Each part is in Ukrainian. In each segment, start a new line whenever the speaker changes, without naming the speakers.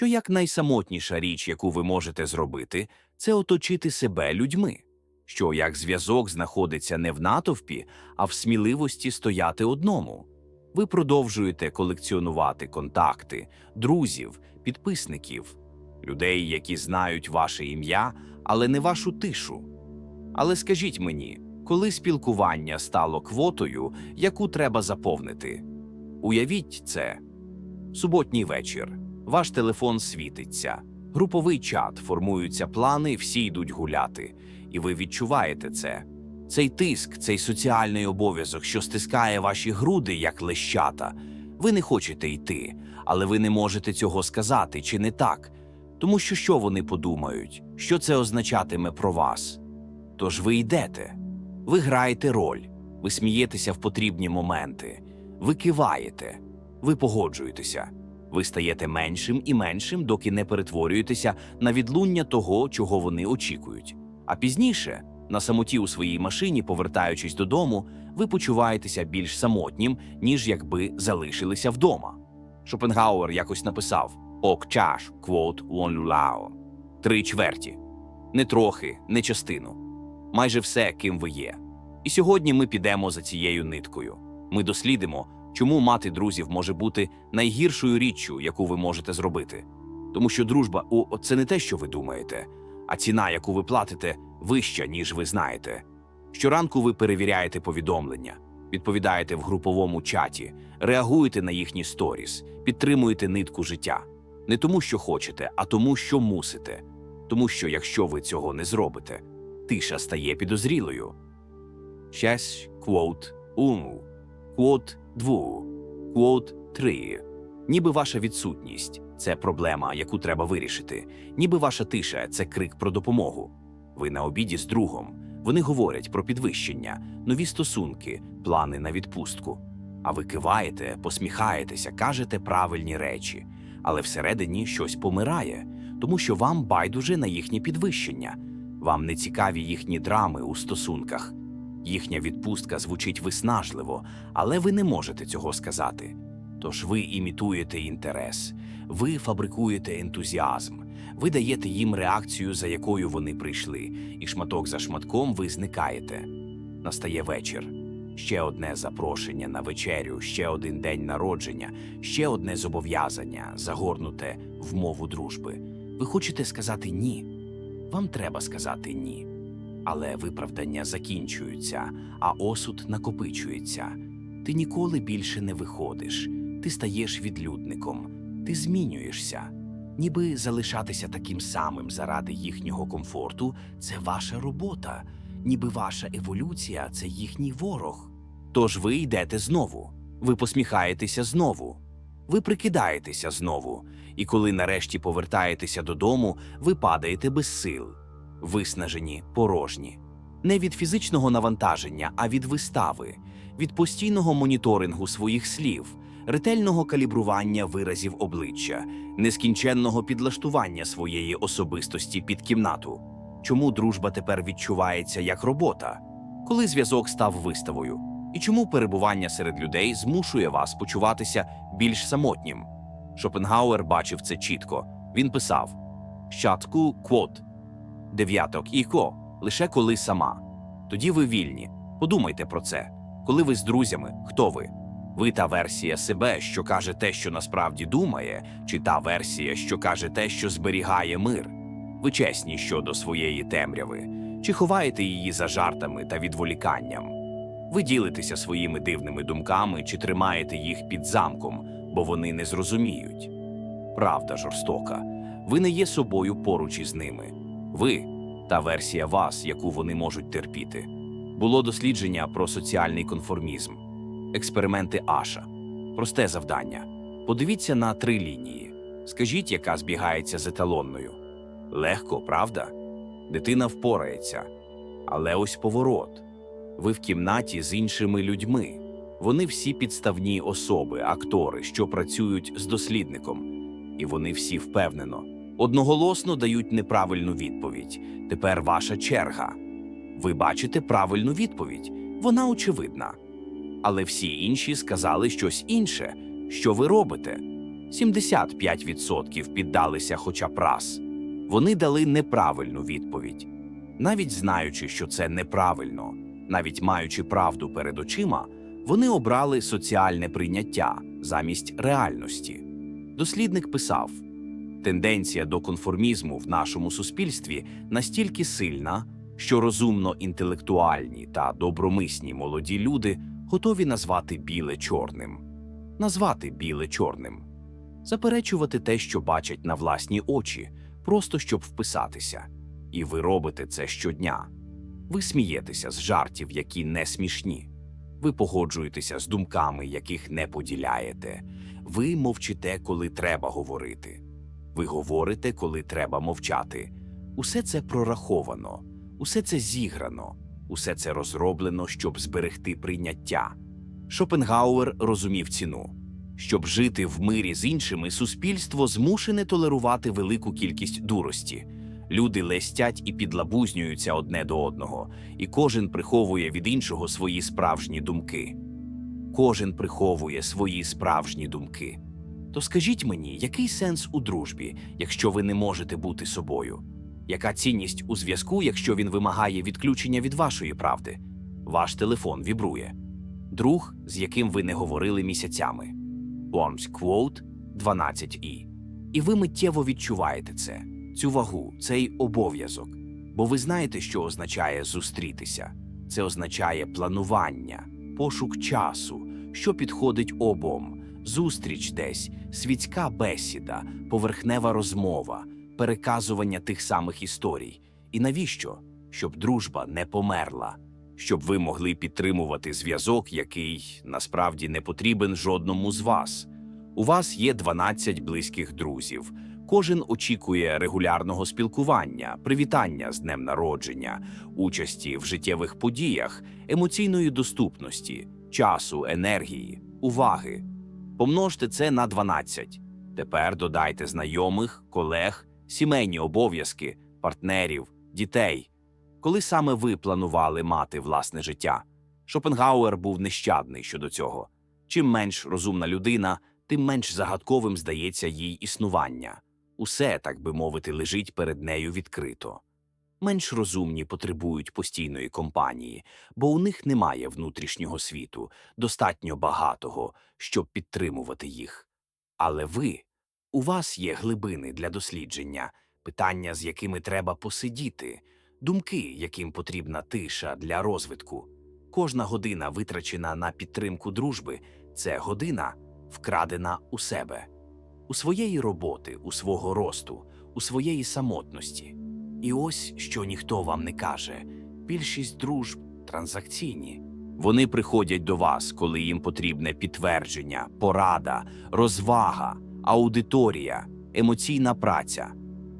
що як найсамотніша річ, яку ви можете зробити, це оточити себе людьми, що як зв'язок знаходиться не в натовпі, а в сміливості стояти одному. Ви продовжуєте колекціонувати контакти, друзів, підписників, людей, які знають ваше ім'я, але не вашу тишу. Але скажіть мені, коли спілкування стало квотою, яку треба заповнити? Уявіть це. Суботній вечір. Ваш телефон світиться. Груповий чат, формуються плани, всі йдуть гуляти. І ви відчуваєте це. Цей тиск, цей соціальний обов'язок, що стискає ваші груди, як лещата. Ви не хочете йти, але ви не можете цього сказати, чи не так? Тому що що вони подумають, що це означатиме про вас? Тож ви йдете, ви граєте роль, ви смієтеся в потрібні моменти, ви киваєте, ви погоджуєтеся, ви стаєте меншим і меншим, доки не перетворюєтеся на відлуння того, чого вони очікують. А пізніше, на самоті у своїй машині, повертаючись додому, ви почуваєтеся більш самотнім, ніж якби залишилися вдома. Шопенгауер якось написав «Ок чаш, квот вон люлао» – три чверті. Не трохи, не частину. Майже все, ким ви є. І сьогодні ми підемо за цією ниткою. Ми дослідимо, чому мати друзів може бути найгіршою річчю, яку ви можете зробити. Тому що дружба о, це не те, що ви думаєте, а ціна, яку ви платите, вища, ніж ви знаєте. Щоранку ви перевіряєте повідомлення, відповідаєте в груповому чаті, реагуєте на їхні сторіс, підтримуєте нитку життя. Не тому, що хочете, а тому, що мусите. Тому що якщо ви цього не зробите, тиша стає підозрілою. Щас квот уму, квот дву, квот три. Ніби ваша відсутність це проблема, яку треба вирішити, ніби ваша тиша це крик про допомогу. Ви на обіді з другом. Вони говорять про підвищення, нові стосунки, плани на відпустку. А ви киваєте, посміхаєтеся, кажете правильні речі, але всередині щось помирає, тому що вам байдуже на їхнє підвищення. Вам не цікаві їхні драми у стосунках. Їхня відпустка звучить виснажливо, але ви не можете цього сказати. Тож ви імітуєте інтерес, ви фабрикуєте ентузіазм, ви даєте їм реакцію, за якою вони прийшли, і шматок за шматком ви зникаєте. Настає вечір. Ще одне запрошення на вечерю, ще один день народження, ще одне зобов'язання, загорнуте в мову дружби. Ви хочете сказати ні? Вам треба сказати ні. Але виправдання закінчуються, а осуд накопичується. Ти ніколи більше не виходиш, ти стаєш відлюдником, ти змінюєшся. Ніби залишатися таким самим заради їхнього комфорту це ваша робота, ніби ваша еволюція це їхній ворог. Тож ви йдете знову, ви посміхаєтеся знову, ви прикидаєтеся знову, і коли нарешті повертаєтеся додому, ви падаєте без сил, виснажені, порожні. Не від фізичного навантаження, а від вистави, від постійного моніторингу своїх слів, ретельного калібрування виразів обличчя, нескінченного підлаштування своєї особистості під кімнату. Чому дружба тепер відчувається як робота? Коли зв'язок став виставою? І чому перебування серед людей змушує вас почуватися більш самотнім? Шопенгауер бачив це чітко. Він писав: Щатку квот, дев'яток і ко, лише коли сама. Тоді ви вільні. Подумайте про це. Коли ви з друзями, хто ви? Ви та версія себе, що каже те, що насправді думає, чи та версія, що каже те, що зберігає мир? Ви чесні щодо своєї темряви, чи ховаєте її за жартами та відволіканням? Ви ділитеся своїми дивними думками чи тримаєте їх під замком, бо вони не зрозуміють. Правда жорстока. Ви не є собою поруч із ними. Ви та версія вас, яку вони можуть терпіти. Було дослідження про соціальний конформізм, експерименти Аша. Просте завдання. Подивіться на три лінії. Скажіть, яка збігається з еталонною. Легко, правда? Дитина впорається. Але ось поворот. Ви в кімнаті з іншими людьми. Вони всі підставні особи, актори, що працюють з дослідником. І вони всі впевнено, одноголосно дають неправильну відповідь. Тепер ваша черга. Ви бачите правильну відповідь. Вона очевидна. Але всі інші сказали щось інше. Що ви робите? 75% піддалися хоча б раз. Вони дали неправильну відповідь. Навіть знаючи, що це неправильно, навіть маючи правду перед очима, вони обрали соціальне прийняття замість реальності. Дослідник писав: тенденція до конформізму в нашому суспільстві настільки сильна, що розумно інтелектуальні та добромисні молоді люди готові назвати біле чорним, назвати біле чорним, заперечувати те, що бачать на власні очі, просто щоб вписатися. І ви робите це щодня. Ви смієтеся з жартів, які не смішні. Ви погоджуєтеся з думками, яких не поділяєте. Ви мовчите, коли треба говорити. Ви говорите, коли треба мовчати. Усе це прораховано, усе це зіграно, усе це розроблено, щоб зберегти прийняття. Шопенгауер розумів ціну. Щоб жити в мирі з іншими, суспільство змушене толерувати велику кількість дурості. Люди лестять і підлабузнюються одне до одного, і кожен приховує від іншого свої справжні думки. Кожен приховує свої справжні думки. То скажіть мені, який сенс у дружбі, якщо ви не можете бути собою? Яка цінність у зв'язку, якщо він вимагає відключення від вашої правди? Ваш телефон вібрує. Друг, з яким ви не говорили місяцями. Worms Quote 12i. І ви миттєво відчуваєте це, цю вагу, цей обов'язок. Бо ви знаєте, що означає зустрітися. Це означає планування, пошук часу, що підходить обом, зустріч десь, світська бесіда, поверхнева розмова, переказування тих самих історій. І навіщо? Щоб дружба не померла, щоб ви могли підтримувати зв'язок, який насправді не потрібен жодному з вас. У вас є 12 близьких друзів. Кожен очікує регулярного спілкування, привітання з днем народження, участі в життєвих подіях, емоційної доступності, часу, енергії, уваги. Помножте це на 12. Тепер додайте знайомих, колег, сімейні обов'язки, партнерів, дітей. Коли саме ви планували мати власне життя? Шопенгауер був нещадний щодо цього. Чим менш розумна людина, тим менш загадковим здається їй існування. Усе, так би мовити, лежить перед нею відкрито. Менш розумні потребують постійної компанії, бо у них немає внутрішнього світу, достатньо багатого, щоб підтримувати їх. Але ви, у вас є глибини для дослідження, питання, з якими треба посидіти, думки, яким потрібна тиша для розвитку. Кожна година, витрачена на підтримку дружби, це година, вкрадена у себе, у своєї роботи, у свого росту, у своєї самотності. І ось що ніхто вам не каже: більшість дружб транзакційні. Вони приходять до вас, коли їм потрібне підтвердження, порада, розвага, аудиторія, емоційна праця.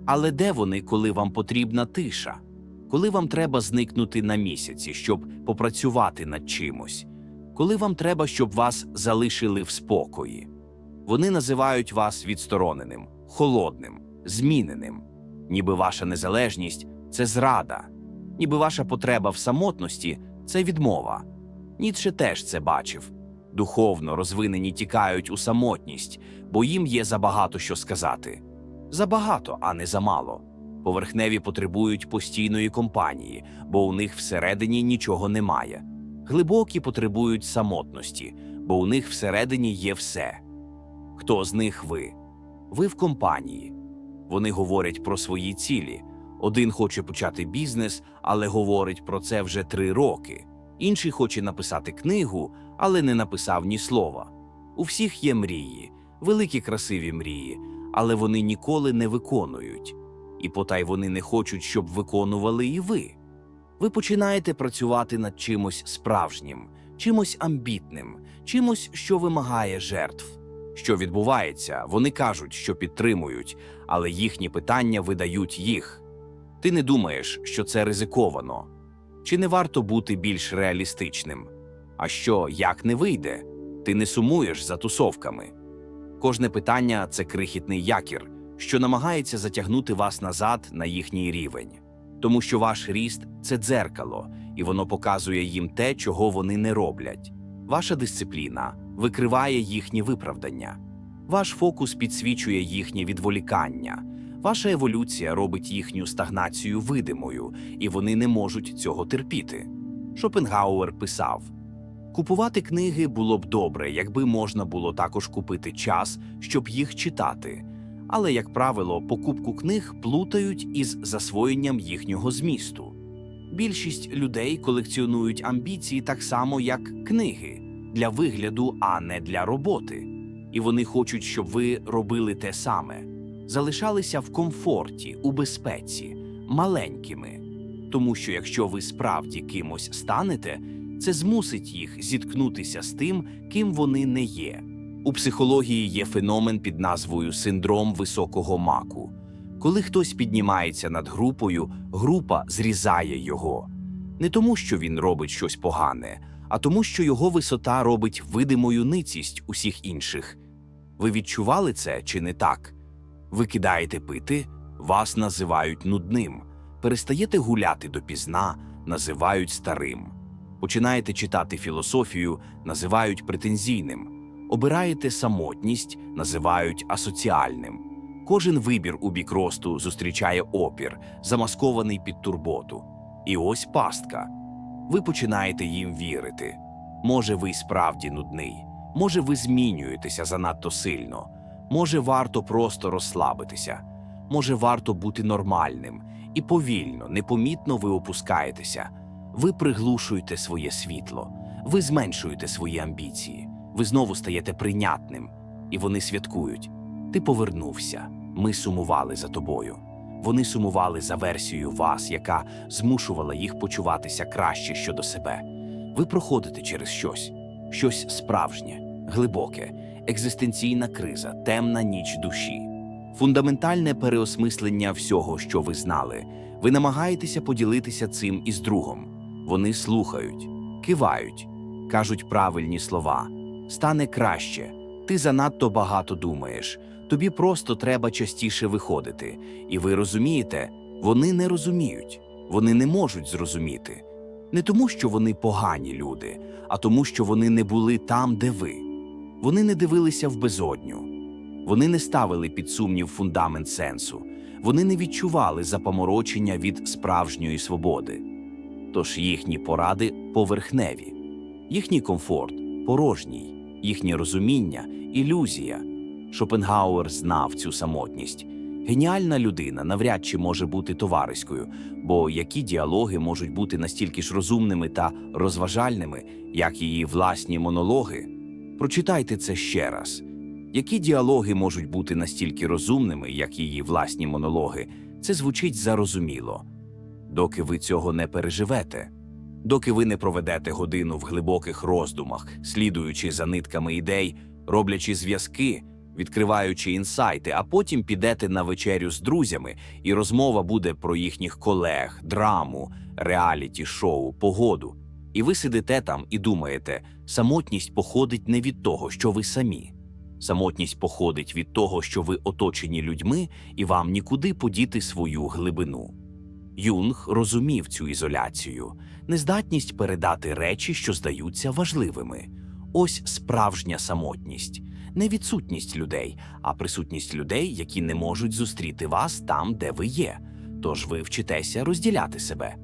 Але де вони, коли вам потрібна тиша? Коли вам треба зникнути на місяці, щоб попрацювати над чимось? Коли вам треба, щоб вас залишили в спокої? Вони називають вас відстороненим, холодним, зміненим, ніби ваша незалежність це зрада, ніби ваша потреба в самотності це відмова. Ніцше теж це бачив. Духовно розвинені тікають у самотність, бо їм є забагато що сказати. Забагато, а не замало. Поверхневі потребують постійної компанії, бо у них всередині нічого немає. Глибокі потребують самотності, бо у них всередині є все. Хто з них ви? Ви в компанії. Вони говорять про свої цілі. Один хоче почати бізнес, але говорить про це вже три роки. Інший хоче написати книгу, але не написав ні слова. У всіх є мрії, великі красиві мрії, але вони ніколи не виконують. І потай вони не хочуть, щоб виконували і ви. Ви починаєте працювати над чимось справжнім, чимось амбітним, чимось, що вимагає жертв. Що відбувається, вони кажуть, що підтримують, але їхні питання видають їх. Ти не думаєш, що це ризиковано? Чи не варто бути більш реалістичним? А що, як не вийде? Ти не сумуєш за тусовками. Кожне питання це крихітний якір, що намагається затягнути вас назад на їхній рівень, тому що ваш ріст це дзеркало, і воно показує їм те, чого вони не роблять. Ваша дисципліна викриває їхні виправдання. Ваш фокус підсвічує їхнє відволікання. Ваша еволюція робить їхню стагнацію видимою, і вони не можуть цього терпіти. Шопенгауер писав: Купувати книги було б добре, якби можна було також купити час, щоб їх читати. Але, як правило, покупку книг плутають із засвоєнням їхнього змісту. Більшість людей колекціонують амбіції так само, як книги для вигляду, а не для роботи. І вони хочуть, щоб ви робили те саме, залишалися в комфорті, у безпеці, маленькими. Тому що якщо ви справді кимось станете, це змусить їх зіткнутися з тим, ким вони не є. У психології є феномен під назвою синдром високого маку. Коли хтось піднімається над групою, група зрізає його. Не тому, що він робить щось погане, а тому, що його висота робить видимою ницість усіх інших. Ви відчували це чи не так? Ви кидаєте пити, вас називають нудним, перестаєте гуляти допізна, називають старим. Починаєте читати філософію, називають претензійним. Обираєте самотність, називають асоціальним. Кожен вибір у бік росту зустрічає опір, замаскований під турботу. І ось пастка. Ви починаєте їм вірити. Може, ви й справді нудний, може, ви змінюєтеся занадто сильно, може, варто просто розслабитися, може, варто бути нормальним, і повільно, непомітно ви опускаєтеся. Ви приглушуєте своє світло, ви зменшуєте свої амбіції, ви знову стаєте прийнятним, і вони святкують. Ти повернувся. Ми сумували за тобою. Вони сумували за версією вас, яка змушувала їх почуватися краще щодо себе. Ви проходите через щось, щось справжнє, глибоке, екзистенційна криза, темна ніч душі, фундаментальне переосмислення всього, що ви знали. Ви намагаєтеся поділитися цим із другом. Вони слухають, кивають, кажуть правильні слова. Стане краще. Ти занадто багато думаєш. Тобі просто треба частіше виходити. І ви розумієте, вони не розуміють, вони не можуть зрозуміти. Не тому, що вони погані люди, а тому, що вони не були там, де ви. Вони не дивилися в безодню. Вони не ставили під сумнів фундамент сенсу. Вони не відчували запоморочення від справжньої свободи. Тож їхні поради поверхневі, їхній комфорт порожній, їхнє розуміння ілюзія. Шопенгауер знав цю самотність. Геніальна людина навряд чи може бути товариською, бо які діалоги можуть бути настільки ж розумними та розважальними, як її власні монологи? Прочитайте це ще раз. Які діалоги можуть бути настільки розумними, як її власні монологи? Це звучить зарозуміло. Доки ви цього не переживете, доки ви не проведете годину в глибоких роздумах, слідуючи за нитками ідей, роблячи зв'язки, відкриваючи інсайти, а потім підете на вечерю з друзями, і розмова буде про їхніх колег, драму, реаліті, шоу, погоду. І ви сидите там і думаєте, самотність походить не від того, що ви самі. Самотність походить від того, що ви оточені людьми, і вам нікуди подіти свою глибину. Юнг розумів цю ізоляцію, нездатність передати речі, що здаються важливими. Ось справжня самотність, не відсутність людей, а присутність людей, які не можуть зустріти вас там, де ви є. Тож ви вчитеся розділяти себе.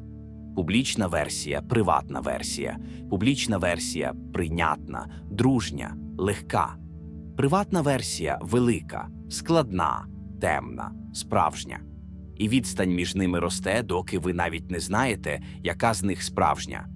Публічна версія, приватна версія, публічна версія прийнятна, дружня, легка. Приватна версія велика, складна, темна, справжня. І відстань між ними росте, доки ви навіть не знаєте, яка з них справжня.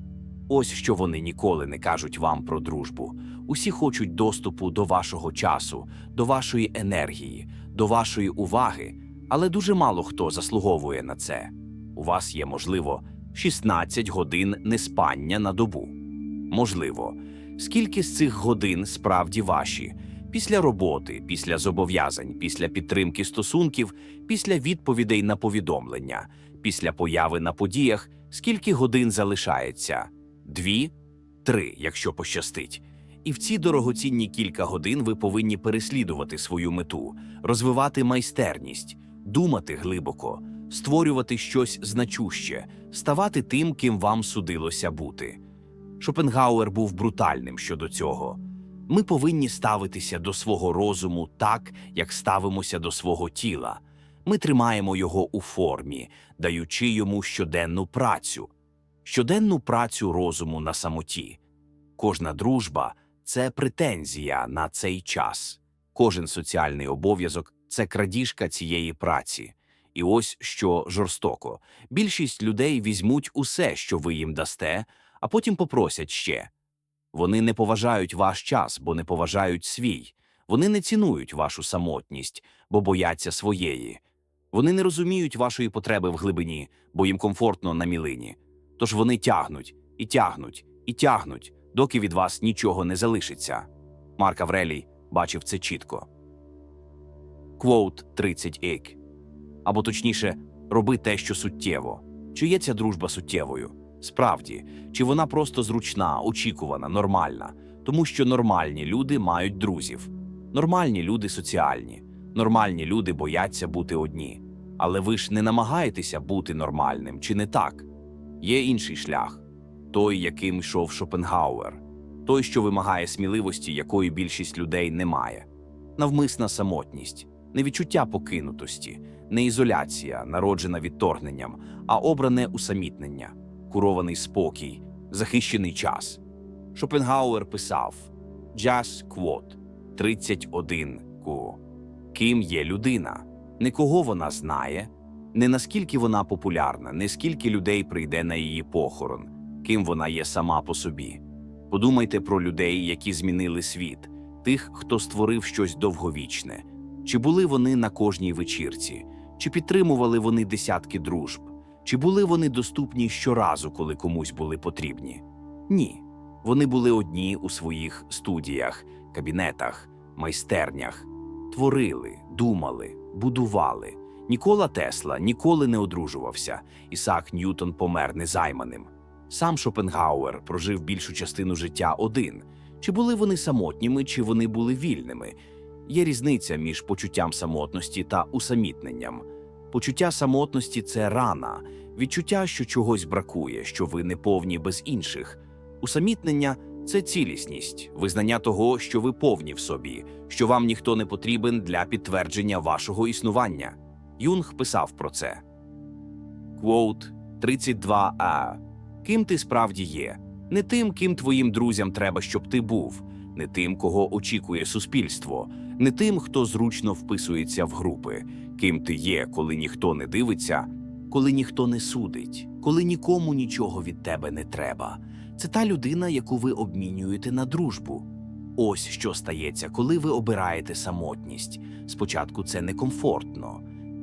Ось що вони ніколи не кажуть вам про дружбу. Усі хочуть доступу до вашого часу, до вашої енергії, до вашої уваги, але дуже мало хто заслуговує на це. У вас є, можливо, 16 годин неспання на добу. Можливо, скільки з цих годин справді ваші? Після роботи, після зобов'язань, після підтримки стосунків, після відповідей на повідомлення, після появи на подіях, скільки годин залишається? Дві, три, якщо пощастить. І в ці дорогоцінні кілька годин ви повинні переслідувати свою мету, розвивати майстерність, думати глибоко, створювати щось значуще, ставати тим, ким вам судилося бути. Шопенгауер був брутальним щодо цього. Ми повинні ставитися до свого розуму так, як ставимося до свого тіла. Ми тримаємо його у формі, даючи йому щоденну працю, щоденну працю розуму на самоті. Кожна дружба це претензія на цей час. Кожен соціальний обов'язок це крадіжка цієї праці. І ось що жорстоко: більшість людей візьмуть усе, що ви їм дасте, а потім попросять ще. Вони не поважають ваш час, бо не поважають свій. Вони не цінують вашу самотність, бо бояться своєї. Вони не розуміють вашої потреби в глибині, бо їм комфортно на мілині. Тож вони тягнуть і тягнуть і тягнуть, доки від вас нічого не залишиться. Марк Аврелій бачив це чітко. Квоут 30 ік. Або точніше, роби те, що суттєво. Чи є ця дружба суттєвою? Справді, чи вона просто зручна, очікувана, нормальна, тому що нормальні люди мають друзів. Нормальні люди соціальні, нормальні люди бояться бути одні. Але ви ж не намагаєтеся бути нормальним, чи не так? Є інший шлях той, яким йшов Шопенгауер, той, що вимагає сміливості, якої більшість людей не має. Навмисна самотність, не відчуття покинутості, не ізоляція, народжена відторгненням, а обране усамітнення, курований спокій, захищений час. Шопенгауер писав Just Quote 31 ку. Ким є людина? Не кого вона знає, не наскільки вона популярна, не скільки людей прийде на її похорон, ким вона є сама по собі. Подумайте про людей, які змінили світ, тих, хто створив щось довговічне. Чи були вони на кожній вечірці, чи підтримували вони десятки дружб, чи були вони доступні щоразу, коли комусь були потрібні? Ні. Вони були одні у своїх студіях, кабінетах, майстернях, творили, думали, будували. Нікола Тесла ніколи не одружувався. Ісаак Ньютон помер незайманим. Сам Шопенгауер прожив більшу частину життя один. Чи були вони самотніми, чи вони були вільними? Є різниця між почуттям самотності та усамітненням. Почуття самотності це рана, відчуття, що чогось бракує, що ви не повні без інших. Усамітнення це цілісність, визнання того, що ви повні в собі, що вам ніхто не потрібен для підтвердження вашого існування. Юнг писав про це. Квоут 32а. Ким ти справді є? Не тим, ким твоїм друзям треба, щоб ти був, не тим, кого очікує суспільство, не тим, хто зручно вписується в групи, ким ти є, коли ніхто не дивиться, коли ніхто не судить, коли нікому нічого від тебе не треба. Це та людина, яку ви обмінюєте на дружбу. Ось що стається, коли ви обираєте самотність. Спочатку це некомфортно,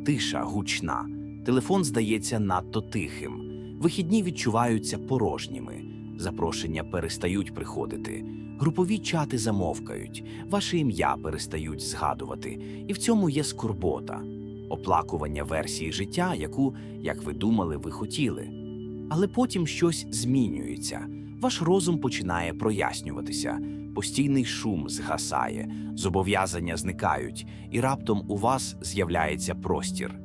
тиша гучна, телефон здається надто тихим. Вихідні відчуваються порожніми, запрошення перестають приходити, групові чати замовкають, ваше ім'я перестають згадувати, і в цьому є скорбота, оплакування версії життя, яку, як ви думали, ви хотіли. Але потім щось змінюється. Ваш розум починає прояснюватися, постійний шум згасає, зобов'язання зникають, і раптом у вас з'являється простір,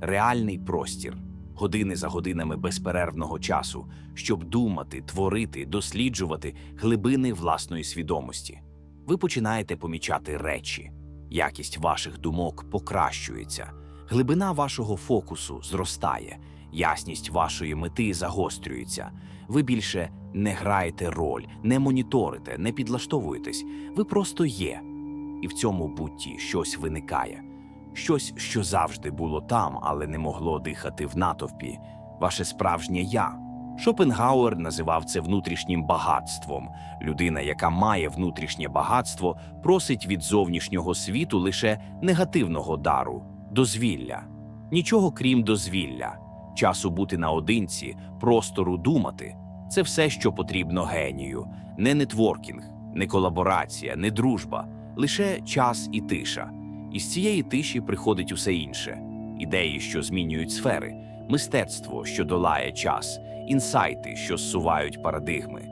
реальний простір, години за годинами безперервного часу, щоб думати, творити, досліджувати глибини власної свідомості. Ви починаєте помічати речі, якість ваших думок покращується, глибина вашого фокусу зростає, ясність вашої мети загострюється. Ви більше не граєте роль, не моніторите, не підлаштовуєтесь. Ви просто є. І в цьому бутті щось виникає. Щось, що завжди було там, але не могло дихати в натовпі. Ваше справжнє я. Шопенгауер називав це внутрішнім багатством. Людина, яка має внутрішнє багатство, просить від зовнішнього світу лише негативного дару дозвілля. Нічого крім дозвілля, часу бути наодинці, простору думати. Це все, що потрібно генію, не нетворкінг, не колаборація, не дружба, лише час і тиша. І з цієї тиші приходить усе інше: ідеї, що змінюють сфери, мистецтво, що долає час, інсайти, що зсувають парадигми.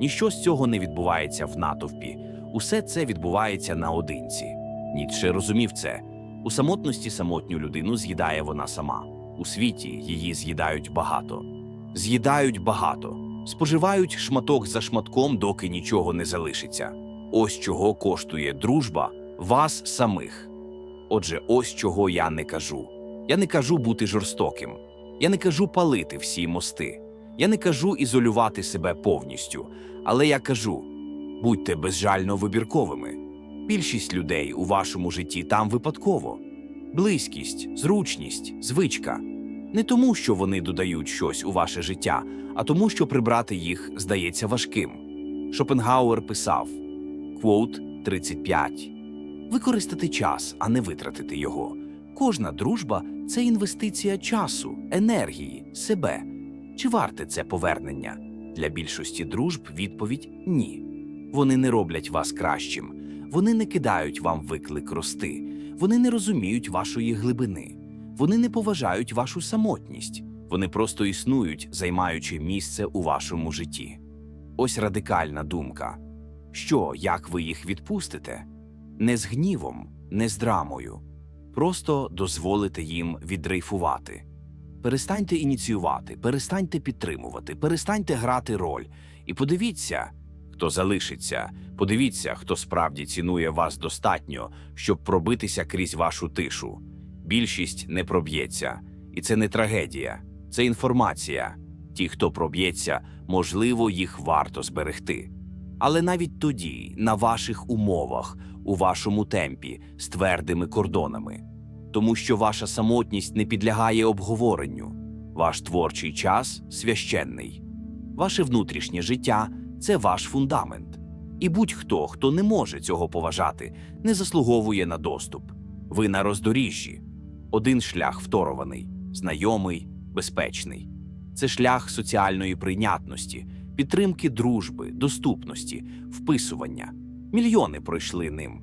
Ніщо з цього не відбувається в натовпі. Усе це відбувається наодинці. Ніцше розумів це. У самотності самотню людину з'їдає вона сама. У світі її з'їдають багато. З'їдають багато, споживають шматок за шматком, доки нічого не залишиться. Ось чого коштує дружба вас самих. Отже, ось чого я не кажу. Я не кажу бути жорстоким. Я не кажу палити всі мости. Я не кажу ізолювати себе повністю. Але я кажу: будьте безжально вибірковими. Більшість людей у вашому житті там випадково. Близькість, зручність, звичка. Не тому, що вони додають щось у ваше життя, а тому, що прибрати їх здається важким. Шопенгауер писав квот 35. Використати час, а не витратити його. Кожна дружба це інвестиція часу, енергії, себе. Чи варте це повернення? Для більшості дружб відповідь ні. Вони не роблять вас кращим, вони не кидають вам виклик рости, вони не розуміють вашої глибини, вони не поважають вашу самотність, вони просто існують, займаючи місце у вашому житті. Ось радикальна думка. Що, як ви їх відпустите? Не з гнівом, не з драмою. Просто дозволите їм віддрейфувати. Перестаньте ініціювати, перестаньте підтримувати, перестаньте грати роль. І подивіться, хто залишиться, подивіться, хто справді цінує вас достатньо, щоб пробитися крізь вашу тишу. Більшість не проб'ється, і це не трагедія, це інформація. Ті, хто проб'ється, можливо, їх варто зберегти. Але навіть тоді, на ваших умовах, у вашому темпі, з твердими кордонами. Тому що ваша самотність не підлягає обговоренню, ваш творчий час священний, ваше внутрішнє життя це ваш фундамент. І будь-хто, хто не може цього поважати, не заслуговує на доступ. Ви на роздоріжжі. Один шлях вторований, знайомий, безпечний. Це шлях соціальної прийнятності, підтримки дружби, доступності, вписування. Мільйони пройшли ним.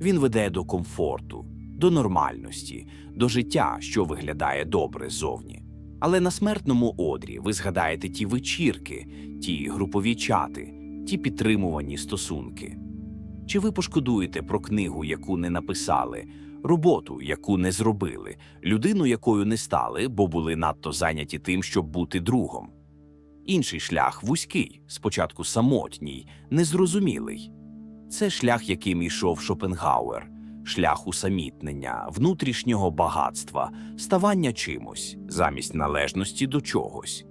Він веде до комфорту, до нормальності, до життя, що виглядає добре ззовні. Але на смертному одрі ви згадаєте ті вечірки, ті групові чати, ті підтримувані стосунки. Чи ви пошкодуєте про книгу, яку не написали, роботу, яку не зробили, людину, якою не стали, бо були надто зайняті тим, щоб бути другом? Інший шлях вузький, спочатку самотній, незрозумілий. Це шлях, яким йшов Шопенгауер, шлях усамітнення, внутрішнього багатства, ставання чимось замість належності до чогось.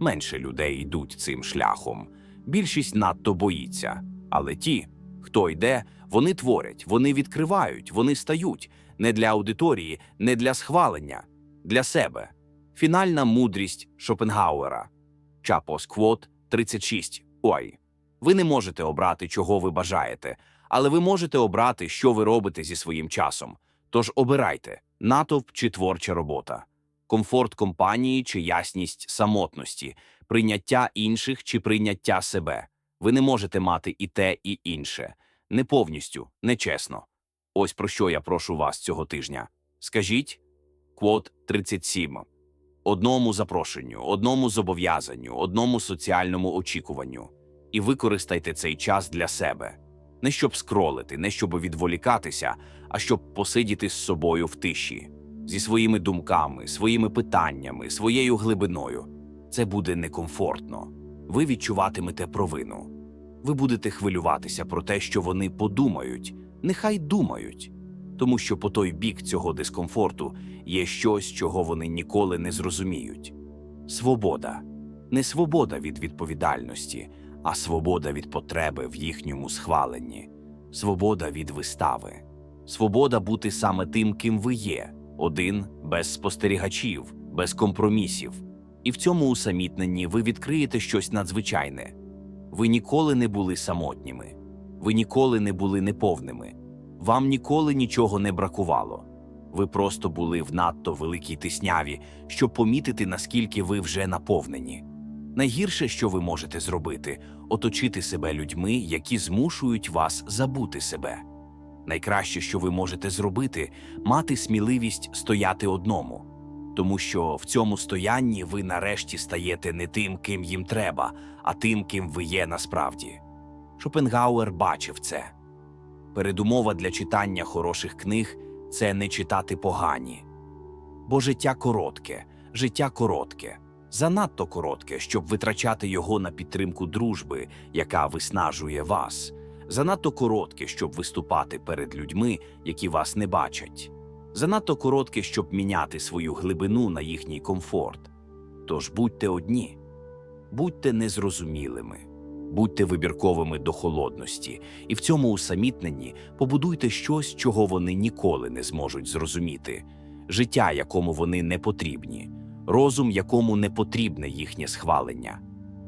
Менше людей йдуть цим шляхом. Більшість надто боїться. Але ті, хто йде, вони творять, вони відкривають, вони стають не для аудиторії, не для схвалення, для себе. Фінальна мудрість Шопенгауера. Чапос Квот 36. Ой. Ви не можете обрати, чого ви бажаєте, але ви можете обрати, що ви робите зі своїм часом. Тож обирайте натовп чи творча робота, комфорт компанії чи ясність самотності, прийняття інших чи прийняття себе. Ви не можете мати і те, і інше. Не повністю, не чесно. Ось про що я прошу вас цього тижня. Скажіть квот 37. Одному запрошенню, одному зобов'язанню, одному соціальному очікуванню. І використайте цей час для себе. Не щоб скролити, не щоб відволікатися, а щоб посидіти з собою в тиші, зі своїми думками, своїми питаннями, своєю глибиною. Це буде некомфортно. Ви відчуватимете провину. Ви будете хвилюватися про те, що вони подумають, нехай думають, тому що по той бік цього дискомфорту є щось, чого вони ніколи не зрозуміють. Свобода не свобода від відповідальності, а свобода від потреби в їхньому схваленні, свобода від вистави, свобода бути саме тим, ким ви є, один без спостерігачів, без компромісів. І в цьому усамітненні ви відкриєте щось надзвичайне. Ви ніколи не були самотніми, ви ніколи не були неповними, вам ніколи нічого не бракувало. Ви просто були в надто великій тисняві, щоб помітити, наскільки ви вже наповнені. Найгірше, що ви можете зробити, оточити себе людьми, які змушують вас забути себе. Найкраще, що ви можете зробити, мати сміливість стояти одному, тому що в цьому стоянні ви нарешті стаєте не тим, ким їм треба, а тим, ким ви є насправді. Шопенгауер бачив це. Передумова для читання хороших книг це не читати погані. Бо життя коротке, життя коротке, занадто коротке, щоб витрачати його на підтримку дружби, яка виснажує вас. занадто коротке, щоб виступати перед людьми, які вас не бачать, занадто коротке, щоб міняти свою глибину на їхній комфорт. Тож будьте одні, будьте незрозумілими, будьте вибірковими до холодності, і в цьому усамітненні побудуйте щось, чого вони ніколи не зможуть зрозуміти, життя, якому вони не потрібні, розум, якому не потрібне їхнє схвалення.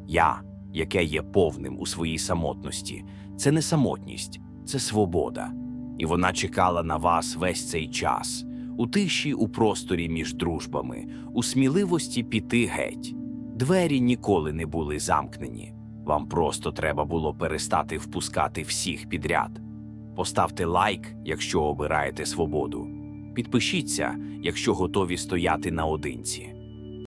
Я, яке є повним у своїй самотності, це не самотність, це свобода. І вона чекала на вас весь цей час, у тиші, у просторі між дружбами, у сміливості піти геть. Двері ніколи не були замкнені. Вам просто треба було перестати впускати всіх підряд. Поставте лайк, якщо обираєте свободу. Підпишіться, якщо готові стояти наодинці.